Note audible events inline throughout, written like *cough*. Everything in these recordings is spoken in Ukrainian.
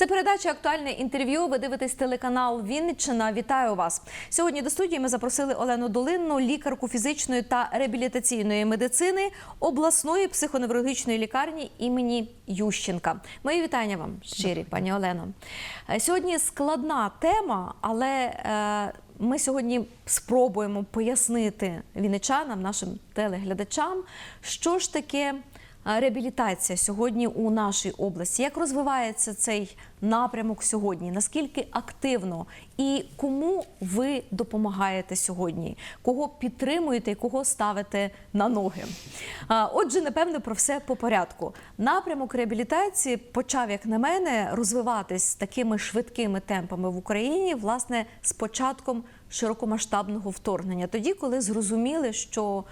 Це передача актуальне інтерв'ю. Ви дивитесь телеканал Вінниччина. Вітаю вас сьогодні. До студії ми запросили Олену Долинну, лікарку фізичної та реабілітаційної медицини обласної психоневрологічної лікарні імені Ющенка. Мої вітання вам щирі, пані Олено. Е, Сьогодні складна тема, але е, ми сьогодні спробуємо пояснити вінничанам, нашим телеглядачам, що ж таке реабілітація сьогодні у нашій області. Як розвивається цей напрямок сьогодні? Наскільки активно і кому ви допомагаєте сьогодні? Кого підтримуєте і кого ставите на ноги? Отже, напевно, про все по порядку. Напрямок реабілітації почав, як на мене, розвиватись такими швидкими темпами в Україні, власне, з початком широкомасштабного вторгнення. Тоді, коли зрозуміли, що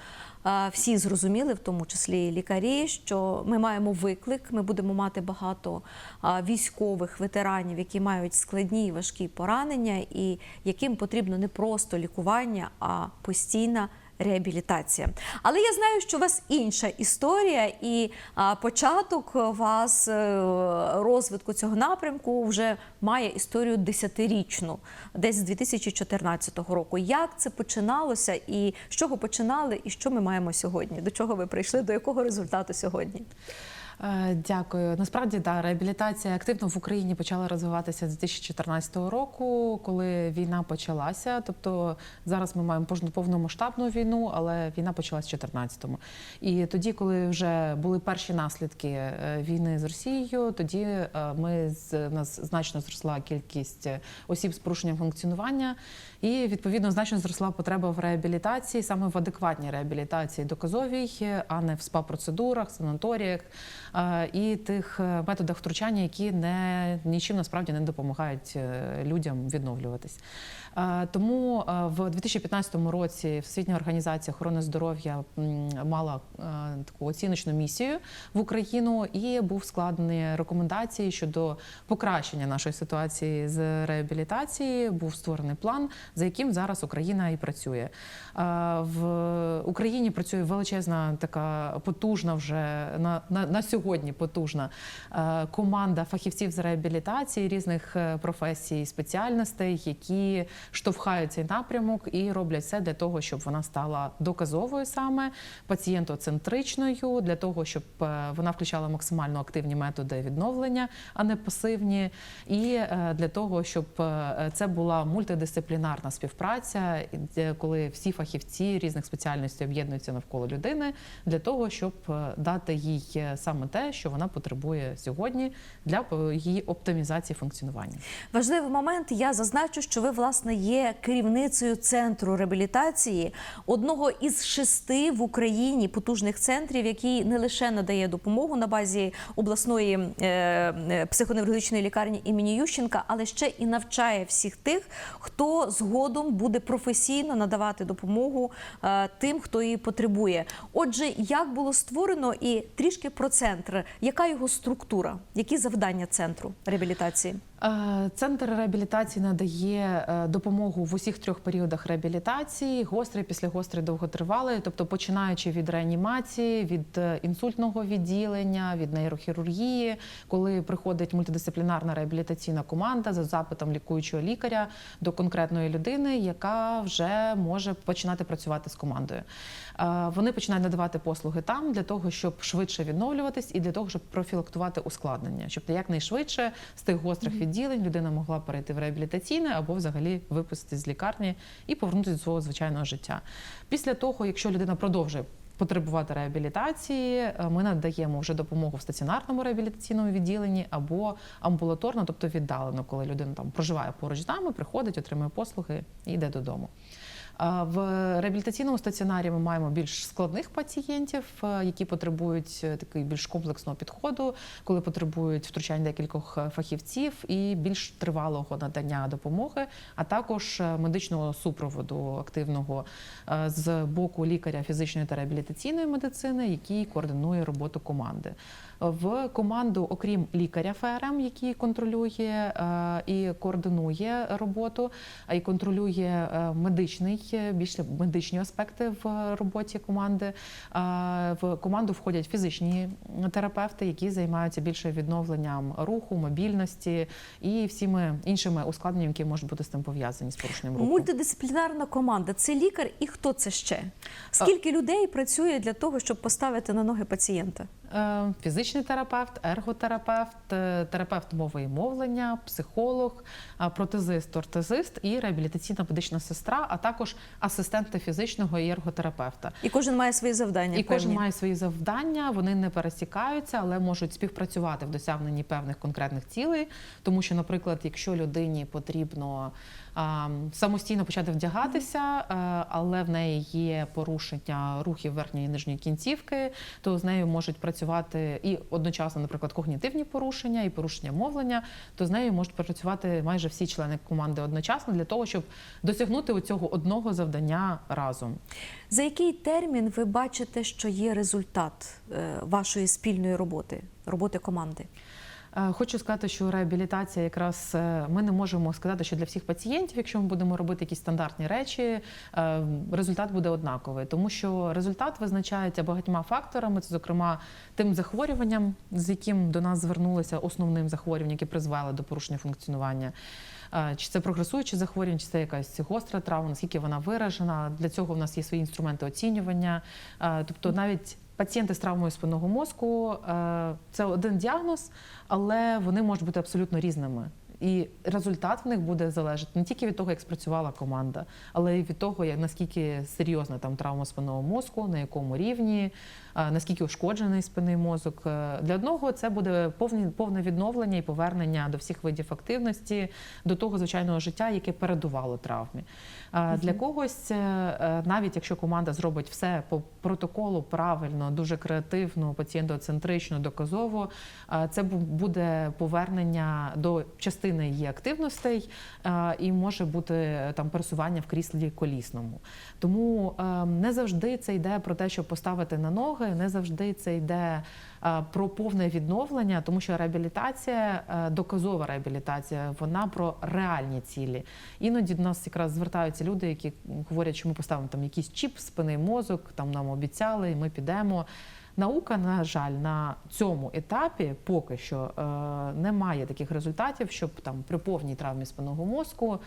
всі зрозуміли, в тому числі і лікарі, що ми маємо виклик. Ми будемо мати багато військових ветеранів, які мають складні і важкі поранення, і яким потрібно не просто лікування, а постійна. Реабілітація, але я знаю, що у вас інша історія, і початок вас е, розвитку цього напрямку вже має історію десятирічну, десь з 2014 року. Як це починалося, і з чого починали, і що ми маємо сьогодні? До чого ви прийшли? До якого результату сьогодні? Е, Дякую. Насправді да, реабілітація активно в Україні почала розвиватися з 2014 року, коли війна почалася. Тобто зараз ми маємо повномасштабну війну, але війна почалася в 2014-му. І тоді, коли вже були перші наслідки е, війни з Росією, тоді е, ми з нас значно зросла кількість осіб з порушенням функціонування, і відповідно значно зросла потреба в реабілітації, саме в адекватній реабілітації доказовій, а не в спа-процедурах, санаторіях е, і тих е, методах втручання, які не нічим насправді не допомагають е, людям відновлюватись. Е, Тому е, в 2015 році Всесвітня організація охорони здоров'я мала е, таку оціночну місію в Україну і був складені рекомендації щодо покращення нашої ситуації з реабілітації. Був створений план, за яким зараз Україна і працює. Е, В Україні працює величезна така потужна вже на, на, на сьогодні потужна е, команда фахівців з реабілітації різних е, професій, спеціальностей, які штовхають цей напрямок і роблять все для того, щоб вона стала доказовою саме пацієнтоцентричною, для того, щоб е, вона включала максимально активні методи відновлення, а не пасивні, і для того, щоб це була мультидисциплінарна співпраця, коли всі фахівці різних спеціальностей об'єднуються навколо людини, для того, щоб дати їй саме те, що вона потребує сьогодні для е, її оптимізації функціонування. Важливий момент. Я зазначу, що ви власне є керівницею центру реабілітації, одного із шести в Україні потужних центрів, який не лише надає допомогу на базі обласної е, е, психоневрологічної лікарні імені Ющенка, але ще і навчає всіх тих, хто згодом буде професійно надавати допомогу тим, хто її потребує. Отже, як було створено і трішки про центр, яка його структура, які завдання центру реабілітації? Е, Центр реабілітації надає е, допомогу в усіх трьох періодах реабілітації: гострий, післягострий, довготривалий, тобто починаючи від реанімації, від е, інсультного відділення, від нейрохірургії, коли приходить мультидисциплінарна реабілітаційна команда за запитом лікуючого лікаря до конкретної людини, яка вже може починати працювати з командою. Вони починають надавати послуги там для того, щоб швидше відновлюватись, і для того, щоб профілактувати ускладнення, щоб якнайшвидше з тих гострих відділень людина могла перейти в реабілітаційне або взагалі випуститись з лікарні і повернутися до свого звичайного життя. Після того, якщо людина продовжує потребувати реабілітації, е, ми надаємо вже допомогу в стаціонарному реабілітаційному відділенні або амбулаторно, тобто віддалено, коли людина там проживає поруч з нами, приходить, отримує послуги і йде додому. В реабілітаційному стаціонарі ми маємо більш складних пацієнтів, е, які потребують е, такий більш комплексного підходу, коли потребують втручання декількох е, фахівців і більш тривалого надання допомоги, а також медичного супроводу активного з боку лікаря фізичної та реабілітаційної медицини, який координує роботу команди. В команду, окрім лікаря ФРМ, який контролює е, і координує роботу, а і контролює е, медичний, е, більше медичні аспекти в роботі команди. В команду входять фізичні терапевти, які займаються більше відновленням руху, мобільності і всіми іншими ускладненнями, які можуть бути з тим пов'язані з порушенням руху. Мультидисциплінарна команда це лікар і хто це ще? Скільки людей працює для того, щоб поставити на ноги пацієнта? Е, Фізичний терапевт, ерготерапевт, е, терапевт мови і мовлення, психолог, е, протезист, ортезист і реабілітаційна медична сестра, а також асистенти фізичного і ерготерапевта. І кожен має свої завдання. І кожен має свої завдання, вони не пересікаються, але можуть співпрацювати в досягненні певних конкретних цілей. Тому що, наприклад, якщо людині потрібно самостійно почати вдягатися, але в неї є порушення рухів верхньої і нижньої кінцівки, то з нею можуть працювати і одночасно, наприклад, когнітивні порушення і порушення мовлення, то з нею можуть працювати майже всі члени команди одночасно для того, щоб досягнути цього одного завдання разом. За який термін ви бачите, що є результат е, вашої спільної роботи, роботи команди? Е, Хочу сказати, що реабілітація якраз е, ми не можемо сказати, що для всіх пацієнтів, якщо ми будемо робити якісь стандартні речі, е, результат буде однаковий, тому що результат визначається багатьма факторами, це зокрема тим захворюванням, з яким до нас звернулися основним захворюванням, які призвели до порушення функціонування. Чи це прогресуюче захворювання, чи це якась гостра травма, наскільки вона виражена. Для цього в нас є свої інструменти оцінювання. Тобто навіть пацієнти з травмою спинного мозку е, це один діагноз, але вони можуть бути абсолютно різними. І результат в них буде залежати не тільки від того, як спрацювала команда, але й від того, як наскільки серйозна там травма спинного мозку, на якому рівні, наскільки ушкоджений спинний мозок. Е, Для одного це буде повні, повне відновлення і повернення до всіх видів активності, до того звичайного життя, яке передувало травмі. Для когось, е, е, навіть якщо команда зробить все по протоколу правильно, дуже креативно, пацієнтоцентрично, доказово, це буде повернення до частини її активностей і може бути там пересування в кріслі колісному. Тому е, не завжди це йде про те, щоб поставити на ноги, не завжди це йде е, про повне відновлення, тому що реабілітація, е, доказова реабілітація, вона про реальні цілі. Іноді до нас якраз звертаються люди, які говорять, що ми поставимо там якийсь чіп, в спинний мозок, там нам обіцяли, і ми підемо. Наука, на жаль, на цьому етапі поки що е, не має таких результатів, щоб там при повній травмі спинного мозку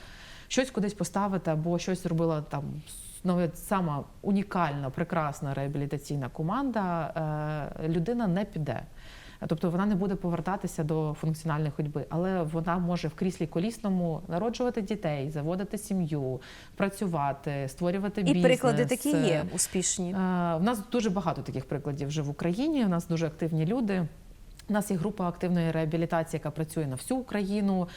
щось кудись поставити або щось зробила там навіть сама унікальна, прекрасна реабілітаційна команда. Е, людина не піде. Тобто вона не буде повертатися до функціональної ходьби, але вона може в кріслі колісному народжувати дітей, заводити сім'ю, працювати, створювати І бізнес. приклади такі є Е, успішні. Е, В нас дуже багато таких прикладів вже в Україні. У нас дуже активні люди. У нас є група активної реабілітації, яка працює на всю Україну.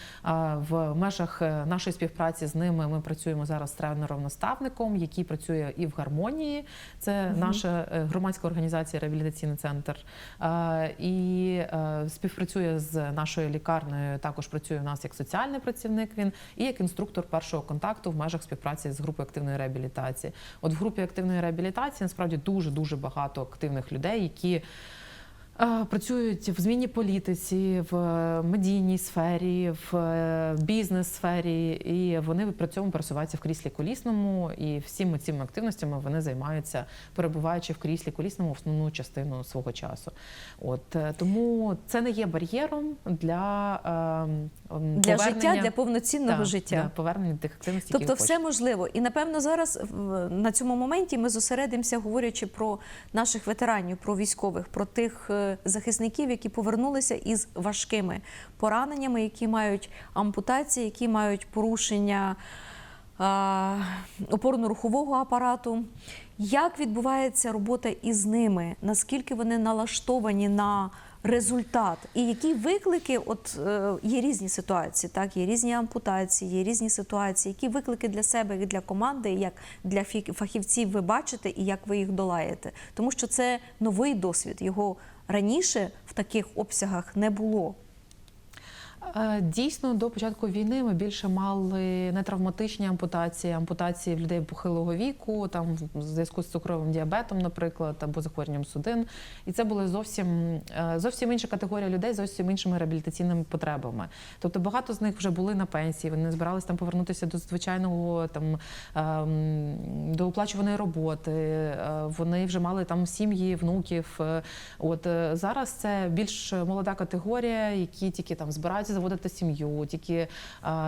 В межах е, нашої співпраці з ними ми працюємо зараз з тренером-наставником, який працює і в гармонії. Це наша е, громадська організація Реабілітаційний центр. І е, співпрацює з нашою лікарнею. Також працює у нас як соціальний працівник. Він і як інструктор першого контакту в межах співпраці з групою активної реабілітації. От в групі активної реабілітації насправді дуже дуже багато активних людей, які. Працюють в змінній політиці, в е, медійній сфері, в е, бізнес-сфері, і вони при цьому пересуваються в кріслі колісному. І всіми цими активностями вони займаються, перебуваючи в кріслі колісному основну частину свого часу. От е, тому це не є бар'єром для, е, м, Для життя, для повноцінного Так, життя. для повернення тих активностей, Тобто, які все можливо. І напевно зараз на цьому моменті ми зосередимося, говорячи про наших ветеранів, про військових, про тих е, захисників, які повернулися із важкими пораненнями, які мають ампутації, які мають порушення опорно-рухового апарату. Як відбувається робота із ними? Наскільки вони налаштовані на результат? І які виклики? От е, є різні ситуації, так є різні ампутації, є різні ситуації. Які виклики для себе і для команди, як для фахівців ви бачите, і як ви їх долаєте? Тому що це новий досвід. Його раніше в таких обсягах не було. Дійсно, до початку війни ми більше мали нетравматичні ампутації, ампутації в людей похилого віку, там в зв'язку з цукровим діабетом, наприклад, або захворюванням судин. І це були зовсім е, зовсім інша категорія людей, з зовсім іншими реабілітаційними потребами. Тобто багато з них вже були на пенсії, вони збиралися там повернутися до звичайного там ем, до оплачуваної роботи. е, Вони вже мали там сім'ї, внуків. Е, От зараз це більш молода категорія, які тільки там збираються заводити сім'ю, тільки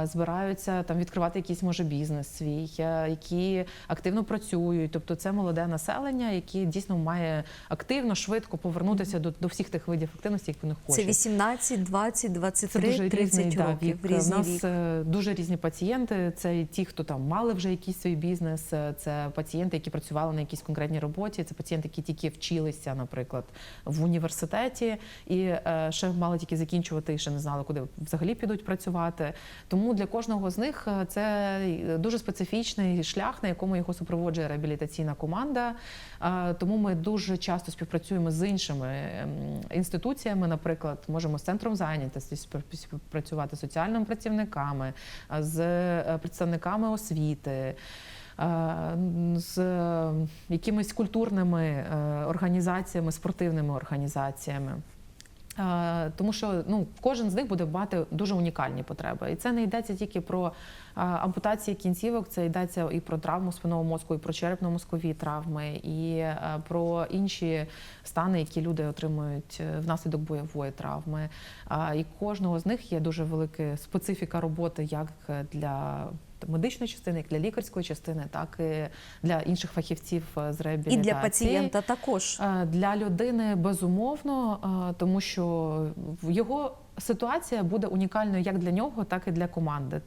збираються там відкривати якийсь може бізнес свій, е, які активно працюють. Тобто це молоде населення, яке дійсно має активно, швидко повернутися до, до всіх тих видів активності, які вони Це хочуть. 18, 20, Це 23, дуже 30 різний да, років. вік. Різний У нас вік. е, дуже різні пацієнти. Це ті, хто там мали вже якийсь свій бізнес. е, Це пацієнти, які працювали на якійсь конкретній роботі. Це пацієнти, які тільки вчилися, наприклад, в університеті і ще мали тільки закінчувати і ще не знали, куди взагалі підуть працювати. Тому для кожного з них е, це дуже специфічний шлях, на якому його супроводжує реабілітаційна команда. Е, Тому ми дуже часто співпрацюємо з іншими ем, інституціями, наприклад, можемо з центром зайнятості співпрацювати з соціальними працівниками, з е, представниками освіти. З якимись культурними організаціями, спортивними організаціями. Е, Тому що ну кожен з них буде мати дуже унікальні потреби, і це не йдеться тільки про е, ампутації кінцівок, це йдеться і про травму спинного мозку, і про черепно-мозкові травми, і е, про інші стани, які люди отримують внаслідок бойової травми. І кожного з них є дуже велика специфіка роботи, як для медичної частини, як для лікарської частини, так і для інших фахівців з реабілітації. І для пацієнта також. Е, Для людини безумовно, е, тому що в його ситуація буде унікальною як для нього, так і для команди.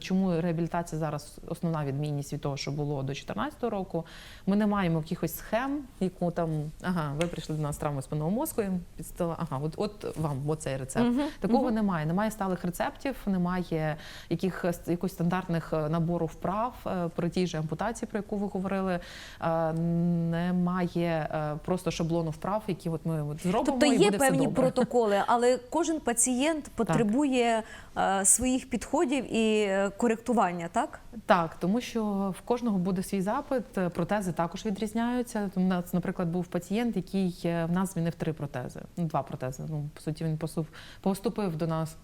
Чому реабілітація зараз основна відмінність від того, що було до 2014 року? Ми не маємо якихось схем, яку там ага, ви прийшли до нас з травмою спинного мозку, і підстала, ага, от, от вам оцей рецепт. Мгм, Такого мгм. немає. Немає сталих рецептів, немає яких якось стандартних е, набору вправ е, при тій же ампутації, про яку ви говорили. Е, Немає просто шаблону вправ, які от ми от зробимо. Тобто і є буде все певні добре. протоколи, але кожен пацієнт потребує так. своїх підходів і е, коректування, так? Так, тому що в кожного буде свій запит. е, Протези також відрізняються. У нас, наприклад, був пацієнт, який е, в нас змінив три протези. Ну, два протези. Ну, по суті, він посув- поступив до нас.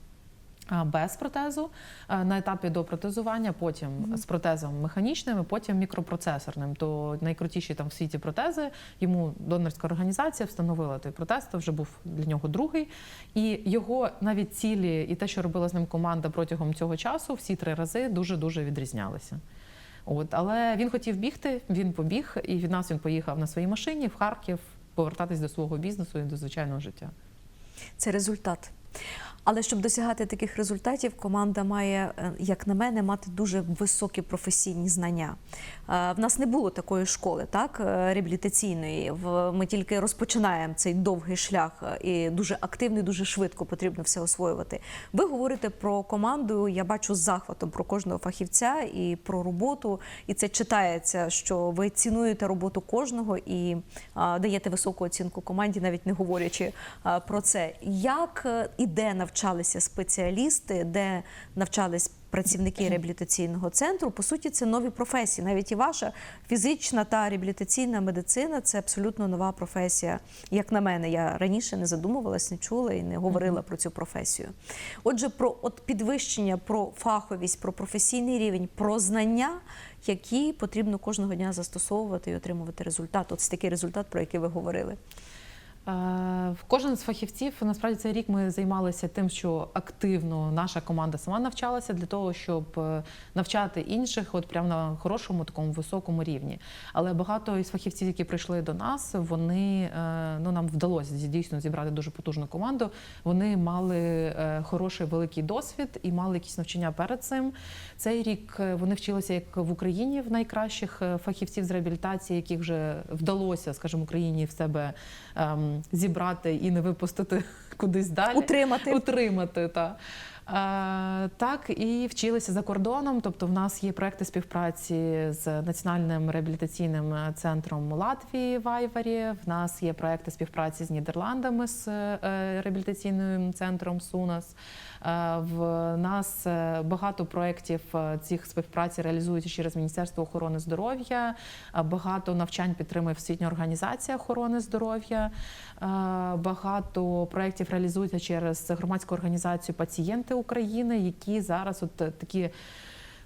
Без протезу на етапі допротезування, потім з протезом механічним, і потім мікропроцесорним. То найкрутіші там в світі протези. Йому донорська організація встановила той протез. То вже був для нього другий. І його навіть цілі, і те, що робила з ним команда протягом цього часу, всі три рази дуже дуже відрізнялися. От, але він хотів бігти, він побіг, і від нас він поїхав на своїй машині в Харків повертатись до свого бізнесу і до звичайного життя. Це результат. Але щоб досягати таких результатів, команда має, е, як на мене, мати дуже високі професійні знання. Е, В нас не було такої школи, так е, реабілітаційної. Ми тільки розпочинаємо цей довгий шлях і дуже активно, дуже швидко потрібно все освоювати. Ви говорите про команду. Я бачу з захватом про кожного фахівця і про роботу. І це читається, що ви цінуєте роботу кожного і даєте високу оцінку команді, навіть не говорячи про це. Як е, і де навчалися спеціалісти, де навчались працівники реабілітаційного центру? По суті, це нові професії. Навіть і ваша фізична та реабілітаційна медицина це абсолютно нова професія. Як на мене, я раніше не задумувалась, не чула і не говорила про цю професію. Отже, про от підвищення, про фаховість, про професійний рівень, про знання, які потрібно кожного дня застосовувати і отримувати результат. От такий результат, про який ви говорили. Е, Кожен з фахівців насправді цей рік ми займалися тим, що активно наша команда сама навчалася для того, щоб е, навчати інших, от прямо на хорошому такому високому рівні. Але багато із фахівців, які прийшли до нас, вони е, ну нам вдалося дійсно зібрати дуже потужну команду. Вони мали хороший великий досвід і мали якісь навчання перед цим. Цей рік вони вчилися як в Україні в найкращих фахівців з реабілітації, яких вже вдалося, скажімо, Україні в себе ем, зібрати і не випустити *laughs* кудись далі. Утримати. Утримати, та. Е, Так, і вчилися за кордоном. Тобто, в нас є проекти співпраці з національним реабілітаційним центром Латвії в Айварі. В нас є проекти співпраці з Нідерландами з е, реабілітаційним центром Сунас. Е, В нас е, багато проєктів е, цих співпраці реалізуються через Міністерство охорони здоров'я. Багато навчань підтримує Всесвітня організація охорони здоров'я. Багато проєктів реалізується через громадську організацію Пацієнти України, які зараз от такі.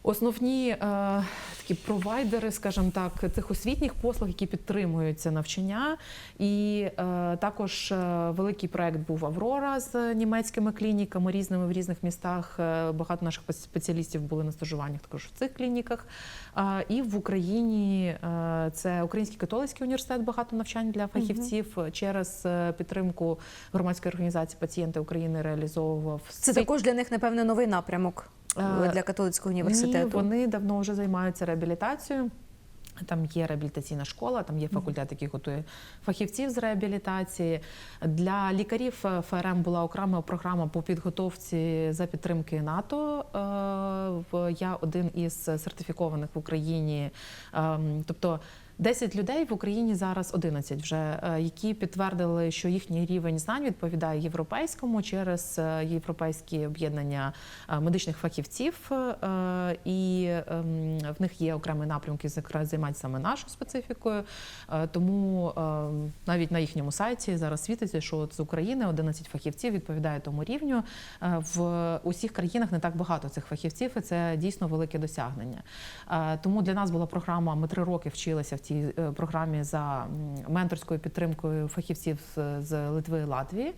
Основні е, такі провайдери, скажімо так, цих освітніх послуг, які підтримують це навчання, і е, також е, великий проект був Аврора з німецькими клініками різними в різних містах. Е, Багато наших спеціалістів були на стажуваннях також в цих клініках. Е, І в Україні е, це Український католицький університет, багато навчань для фахівців через е, підтримку громадської організації Пацієнти України реалізовував Це також для них, напевне, новий напрямок для католицького університету. ні, вони давно вже займаються реабілітацією. Там є реабілітаційна школа, там є факультет, який готує фахівців з реабілітації. Для лікарів е, ФРМ була окрема програма по підготовці за підтримки НАТО. Е, Я один із сертифікованих в Україні. ем, Тобто 10 людей в Україні зараз 11 вже, е, які підтвердили, що їхній рівень знань відповідає європейському через е, європейські об'єднання е, медичних фахівців, і ем, в них є окремі напрямки, якраз займаються саме нашою специфікою. Тому ем, навіть на їхньому сайті зараз світиться, що з України 11 фахівців відповідає тому рівню. В усіх країнах не так багато цих фахівців, і це дійсно велике досягнення. Тому для нас була програма. Ми три роки вчилися в цій е, програмі за менторською підтримкою фахівців з Литви і Латвії.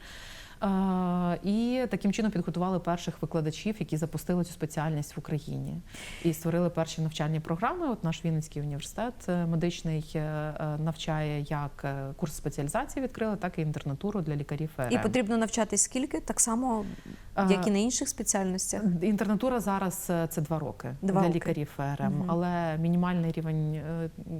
І таким чином підготували перших викладачів, які запустили цю спеціальність в Україні і створили перші навчальні програми. От наш Вінницький університет е, медичний е, е, навчає як курс спеціалізації відкрили, так і інтернатуру для лікарів. І потрібно навчатись скільки? Так само, як і на інших спеціальностях. Інтернатура зараз це два роки Два для роки. лікарів ФРМ, Мгм. але мінімальний рівень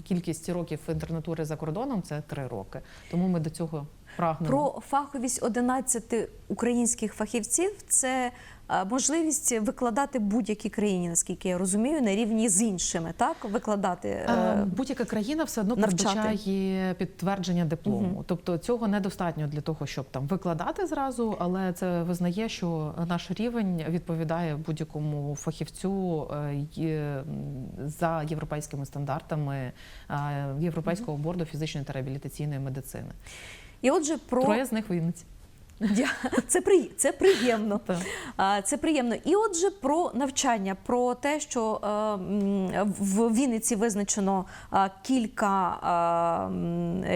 кількість років інтернатури за кордоном це три роки. Тому ми до цього прагнемо. Про фаховість 11 українських фахівців це е, можливість викладати будь-якій країні, наскільки я розумію, на рівні з іншими, так викладати. е, Е, Будь-яка країна все одно передбачає підтвердження диплому. Мгм. Тобто цього недостатньо для того, щоб там викладати зразу, але це визнає, що наш рівень відповідає будь-якому фахівцю за європейськими стандартами Європейського борду фізичної та реабілітаційної медицини. І отже, про Троє з них Вінниці. Це, при... це приємно. *laughs* Це приємно. І отже, про навчання, про те, що е, в Вінниці визначено кілька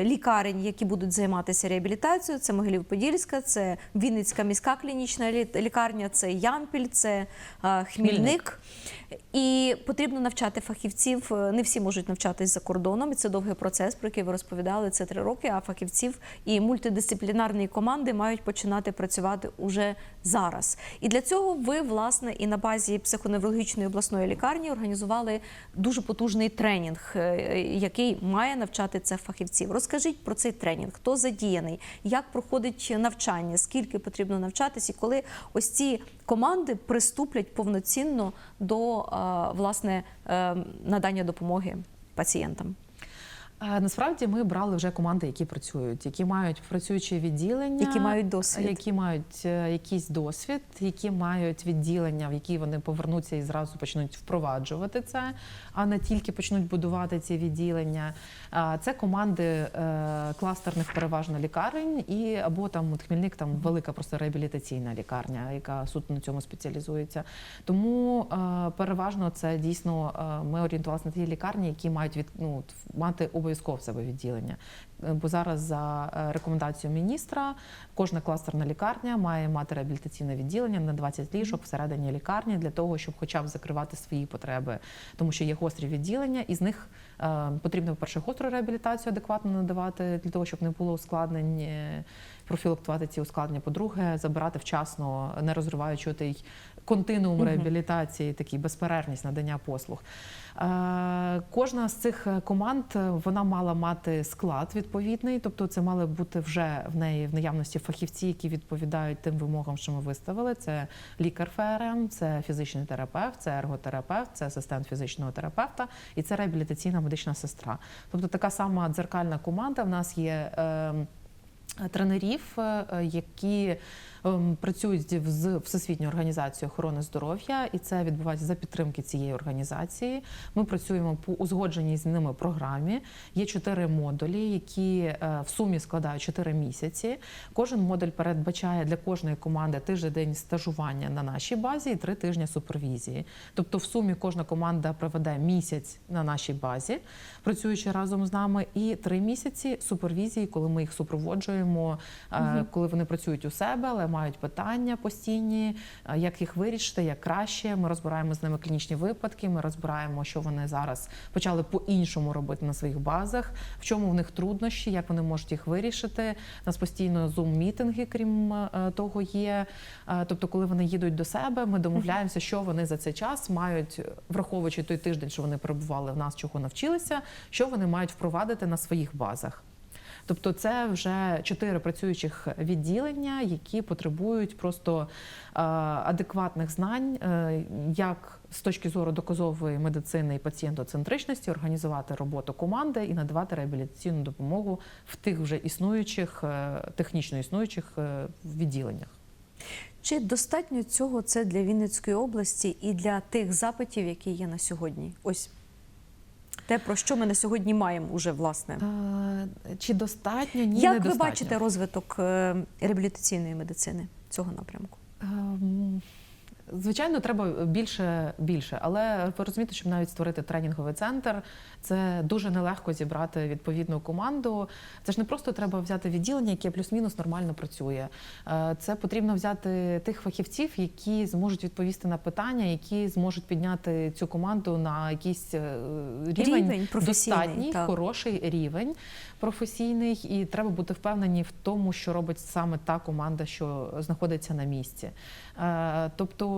лікарень, які будуть займатися реабілітацією. Це Могилів-Подільська, це Вінницька міська клінічна лікарня, це Ямпіль, це Хмільник. Хмільник. І потрібно навчати фахівців. Е, Не всі можуть навчатись за кордоном, і це довгий процес, про який ви розповідали. Це три роки. А фахівців і мультидисциплінарні команди мають починати працювати уже зараз. І для цього ви, власне, і на базі психоневрологічної обласної лікарні організували дуже потужний тренінг, е, який має навчати цих фахівців. Розкажіть про цей тренінг, хто задіяний, як проходить навчання, скільки потрібно навчатись, і коли ось ці команди приступлять повноцінно до е, власне е, надання допомоги пацієнтам. Насправді ми брали вже команди, які працюють, які мають працюючі відділення, Які мають досвід. які мають е, якийсь досвід, які мають відділення, в які вони повернуться і зразу почнуть впроваджувати це, а не тільки почнуть будувати ці відділення. Це команди е, кластерних переважно лікарень, і або там от Хмільник, там велика просто реабілітаційна лікарня, яка суто на цьому спеціалізується. Тому е, переважно це дійсно е, ми орієнтувалися на ті лікарні, які мають від ну мати обов'язково в себе відділення. Е, Бо зараз за е, рекомендацією міністра кожна кластерна лікарня має мати реабілітаційне відділення на 20 ліжок всередині лікарні для того, щоб хоча б закривати свої потреби, тому що є гострі відділення, і з них е, потрібно перше гостру реабілітацію адекватно надавати для того, щоб не було ускладнень. Профілактувати ці ускладнення. По-друге, забирати вчасно, не розриваючи той континуум реабілітації, такий безперервність надання послуг. Е, Кожна з цих команд е, вона мала мати склад відповідний, тобто це мали бути вже в неї в наявності фахівці, які відповідають тим вимогам, що ми виставили. Це лікар ФРМ, це фізичний терапевт, це ерготерапевт, це асистент фізичного терапевта і це реабілітаційна медична сестра. Тобто така сама дзеркальна команда в нас є. е, Тренерів, е, які ем, працюють з Всесвітньою організацією охорони здоров'я, і це відбувається за підтримки цієї організації. Ми працюємо по узгодженій з ними програмі. Є чотири модулі, які е, в сумі складають чотири місяці. Кожен модуль передбачає для кожної команди тиждень стажування на нашій базі і три тижні супервізії. Тобто, в сумі кожна команда проведе місяць на нашій базі, працюючи разом з нами, і три місяці супервізії, коли ми їх супроводжуємо, е, коли вони працюють у себе, але мають питання постійні, е, як їх вирішити, як краще. Ми розбираємо з ними клінічні випадки. Ми розбираємо, що вони зараз почали по-іншому робити на своїх базах, в чому в них труднощі, як вони можуть їх вирішити. У нас постійно зум-мітинги, крім е, того, є. Е, Тобто, коли вони їдуть до себе, ми домовляємося, що вони за цей час мають, враховуючи той тиждень, що вони перебували в нас, чого навчилися, що вони мають впровадити на своїх базах. Тобто це вже чотири працюючих відділення, які потребують просто е, адекватних знань, е, як з точки зору доказової медицини і пацієнтоцентричності організувати роботу команди і надавати реабілітаційну допомогу в тих вже існуючих, е, технічно існуючих відділеннях. Чи достатньо цього це для Вінницької області і для тих запитів, які є на сьогодні? Ось те, про що ми на сьогодні маємо уже власне. Чи достатньо? Ні, Як недостатньо. ви бачите розвиток е, реабілітаційної медицини цього напрямку? Звичайно, треба більше, більше, але ви розумієте, щоб навіть створити тренінговий центр, це дуже нелегко зібрати відповідну команду. Це ж не просто треба взяти відділення, яке плюс-мінус нормально працює. Е, Це потрібно взяти тих фахівців, які зможуть відповісти на питання, які зможуть підняти цю команду на якийсь е, рівень, Рівень достатній, так. хороший рівень професійний, і треба бути впевнені в тому, що робить саме та команда, що знаходиться на місці. Е,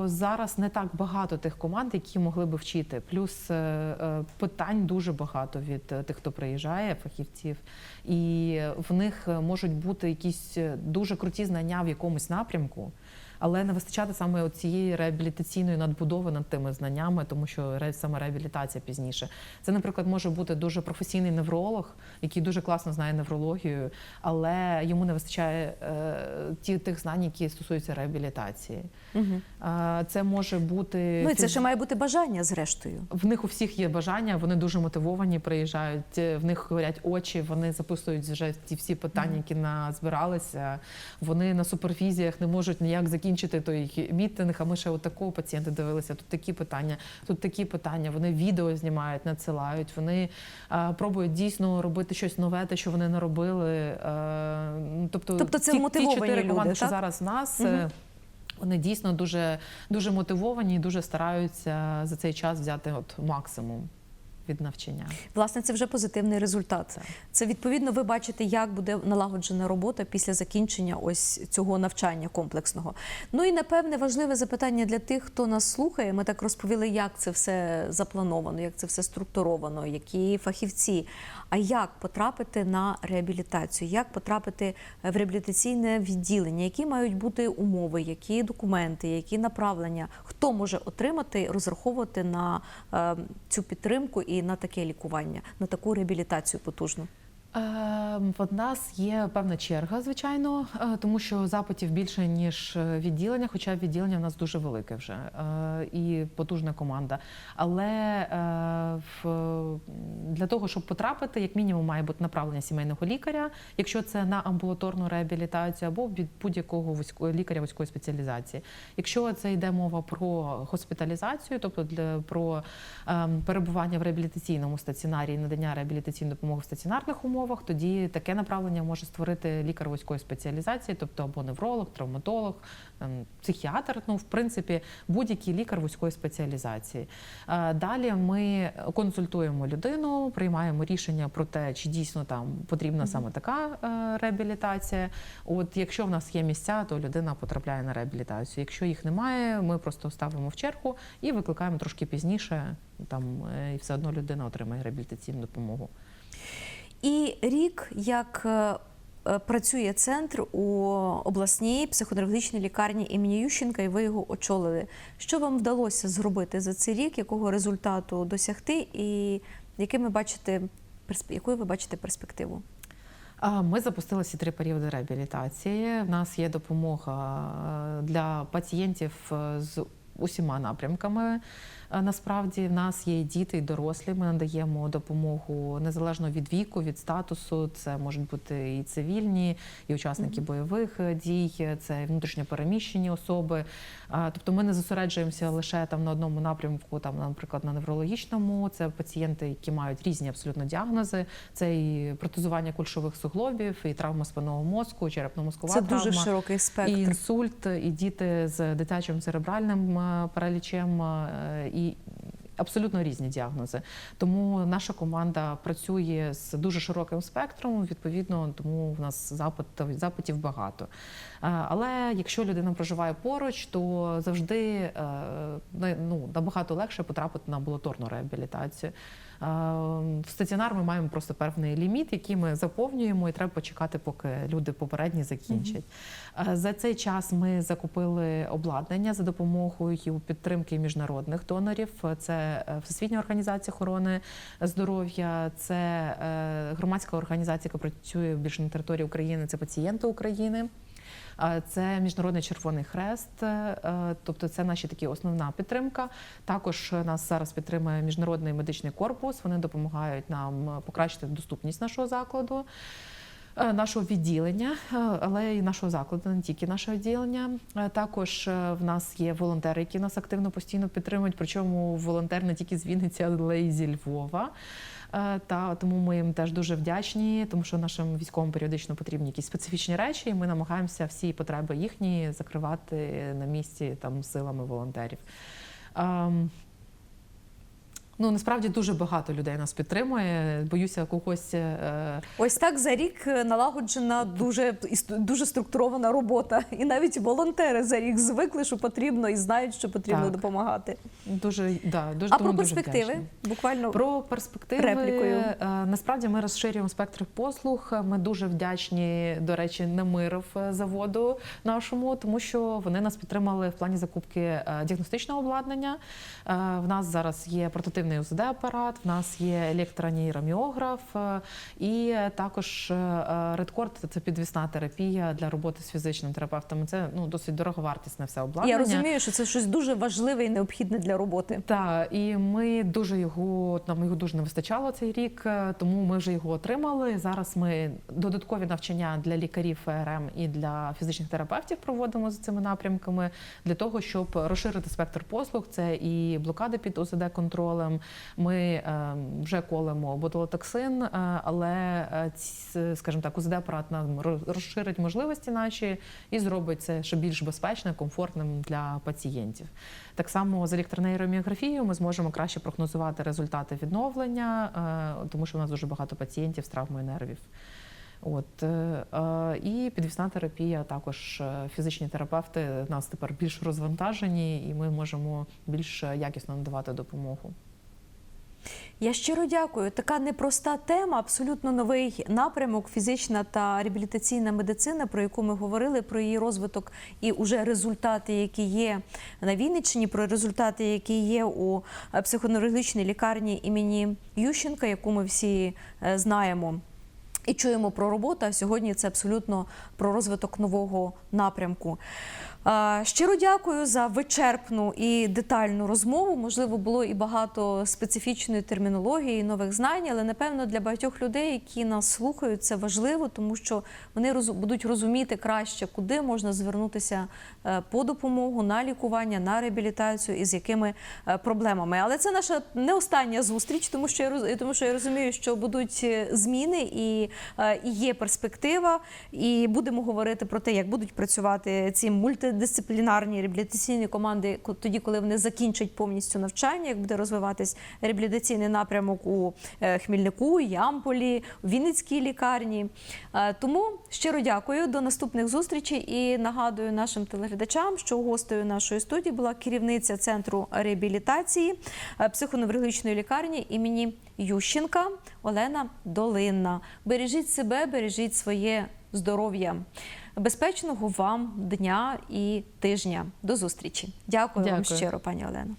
Зараз не так багато тих команд, які могли би вчити. Плюс е, е, питань дуже багато від е, тих, хто приїжджає, фахівців, і в них можуть бути якісь дуже круті знання в якомусь напрямку. Але не вистачати саме цієї реабілітаційної надбудови над тими знаннями, тому що саме реабілітація пізніше. Це, наприклад, може бути дуже професійний невролог, який дуже класно знає неврологію, але йому не вистачає е, ті, тих знань, які стосуються реабілітації. Угу. Це може бути Ну і це ще має бути бажання, зрештою. в них у всіх є бажання, вони дуже мотивовані, приїжджають, е, в них горять очі, вони записують вже ті всі питання, які назбиралися. Вони на супервізіях не можуть ніяк закінчити той мітинг. А ми ще отакого пацієнта дивилися. Тут такі питання, тут такі питання. Вони відео знімають, надсилають. Вони е, пробують дійсно робити щось нове, те, що вони не робили. Е, ну, тобто, Тобто це ті, ті чотири люди, команди, що так? зараз в нас. Мгм. Вони дійсно дуже, дуже мотивовані і дуже стараються за цей час взяти от максимум від навчання. Власне, це вже позитивний результат. Це. Це відповідно ви бачите, як буде налагоджена робота після закінчення ось цього навчання комплексного. Ну і напевне важливе запитання для тих, хто нас слухає. Ми так розповіли, як це все заплановано, як це все структуровано, які фахівці. А як потрапити на реабілітацію? Як потрапити в реабілітаційне відділення? Які мають бути умови, які документи, які направлення? Хто може отримати, розраховувати на е, цю підтримку і на таке лікування, на таку реабілітацію потужну? Е, В нас є певна черга, звичайно, е, тому що запитів більше ніж е, відділення, хоча відділення в нас дуже велике вже е, і потужна команда. Але для того, щоб потрапити, як мінімум, має бути направлення сімейного лікаря, якщо це на амбулаторну реабілітацію або від будь-якого лікаря вузької спеціалізації. Якщо це йде мова про госпіталізацію, тобто для про ем, перебування в реабілітаційному стаціонарі і надання реабілітаційної допомоги в стаціонарних умовах. Умовах, тоді таке направлення може створити лікар вузької спеціалізації, тобто або невролог, травматолог, ем, психіатр. Ну, в принципі, будь-який лікар вузької спеціалізації. Е, Далі ми консультуємо людину, приймаємо рішення про те, чи дійсно там потрібна саме така е, реабілітація. От якщо в нас є місця, то людина потрапляє на реабілітацію. Якщо їх немає, ми просто ставимо в чергу і викликаємо трошки пізніше. Там е, і все одно людина отримає реабілітаційну допомогу. І рік, як е, е, працює центр у обласній психоневрологічній лікарні імені Ющенка, і ви його очолили. Що вам вдалося зробити за цей рік? Якого результату досягти, і якими бачите якою ви бачите перспективу? Ми запустили ці три періоди реабілітації. В нас є допомога е, для пацієнтів з усіма напрямками. Насправді в нас є і діти, і дорослі. Ми надаємо допомогу незалежно від віку, від статусу. Це можуть бути і цивільні, і учасники бойових дій, це внутрішньо переміщені особи. Тобто ми не зосереджуємося лише там на одному напрямку, там, наприклад, на неврологічному. Це пацієнти, які мають різні абсолютно діагнози. Це і протезування кульшових суглобів, і травма спинного мозку, черепно-мозкова Це травма. дуже широкий І спектр. інсульт, і діти з дитячим церебральним е, паралічем, е, абсолютно різні діагнози. Тому наша команда працює з дуже широким спектром. Відповідно, тому в нас запит запитів багато. Е, Але якщо людина проживає поруч, то завжди е, ну, набагато легше потрапити на амбулаторну реабілітацію. В стаціонар ми маємо просто певний ліміт, який ми заповнюємо, і треба почекати, поки люди попередні закінчать. Е, За цей час ми закупили обладнання за допомогою підтримки міжнародних донорів. Це е, Всесвітня організація охорони здоров'я, це е, громадська організація, яка працює більше на території України, це пацієнти України. Це Міжнародний Червоний Хрест, е, тобто це наші такі основна підтримка. Також нас зараз підтримує міжнародний медичний корпус. Вони допомагають нам покращити доступність нашого закладу. е, Нашого відділення, е, але і нашого закладу, не тільки нашого відділення. Також в нас є волонтери, які нас активно постійно підтримують. Причому волонтер не тільки з Вінниці, але й зі Львова. Е, Та тому ми їм теж дуже вдячні, тому що нашим військовим періодично потрібні якісь специфічні речі, і ми намагаємося всі потреби їхні закривати на місці там силами волонтерів. Ну насправді дуже багато людей нас підтримує. Боюся, когось е, Ось так за рік е, налагоджена дуже дуже структурована робота, і навіть волонтери за рік звикли, що потрібно, і знають, що потрібно Так. допомагати. дуже да дуже А про перспективи вдячні. буквально Про перспективи Реплікою. е, насправді ми розширюємо спектр послуг. Ми дуже вдячні, до речі, Немиров заводу нашому, тому що вони нас підтримали в плані закупки діагностичного обладнання. В нас зараз є портативний УЗД-апарат, в нас є електронейроміограф е, і також е, редкорд це підвісна терапія для роботи з фізичним терапевтом. Це ну досить дороговартісне все обладнання. я розумію, що це щось дуже важливе і необхідне для роботи. Так, і ми дуже його нам його дуже не вистачало цей рік, е, тому ми вже його отримали. Зараз ми додаткові навчання для лікарів ФРМ і для фізичних терапевтів проводимо за цими напрямками для того, щоб розширити спектр послуг. Це і блокади під ОЗД контролем. Ми е, вже колемо ботулотоксин, е, але е, скажімо так, ОЗД апарат нам розширить можливості наші і зробить це ще більш безпечним, комфортним для пацієнтів. Так само з електронейроміографією ми зможемо краще прогнозувати результати відновлення, е, тому що в нас дуже багато пацієнтів з травмою нервів. От і підвісна терапія, також фізичні терапевти нас тепер більш розвантажені, і ми можемо більш якісно надавати допомогу. Я щиро дякую. Така непроста тема, абсолютно новий напрямок, фізична та реабілітаційна медицина, про яку ми говорили, про її розвиток і уже результати, які є на Вінниччині, про результати, які є у е, психоневрологічній лікарні імені Ющенка, яку ми всі е, знаємо. І чуємо про роботу. А сьогодні це абсолютно про розвиток нового напрямку. Щиро дякую за вичерпну і детальну розмову. Можливо, було і багато специфічної термінології, і нових знань, але напевно для багатьох людей, які нас слухають, це важливо, тому що вони роз- будуть розуміти краще, куди можна звернутися е, по допомогу на лікування, на реабілітацію і з якими е, проблемами. Але це наша не остання зустріч, тому що я роз- тому що я розумію, що будуть е, зміни і і є перспектива. І будемо говорити про те, як будуть працювати ці мультидисциплінарні реабілітаційні команди тоді, коли вони закінчать повністю навчання, як буде розвиватись реабілітаційний напрямок у е, Хмільнику, Ямполі, Вінницькій лікарні. Е, Тому щиро дякую до наступних зустрічей і нагадую нашим телеглядачам, що гостею нашої студії була керівниця центру реабілітації е, психоневрологічної лікарні імені Ющенка Олена Долинна. Бережіть себе, бережіть своє здоров'я. Безпечного вам дня і тижня. До зустрічі. Дякую, вам щиро, пані Олено.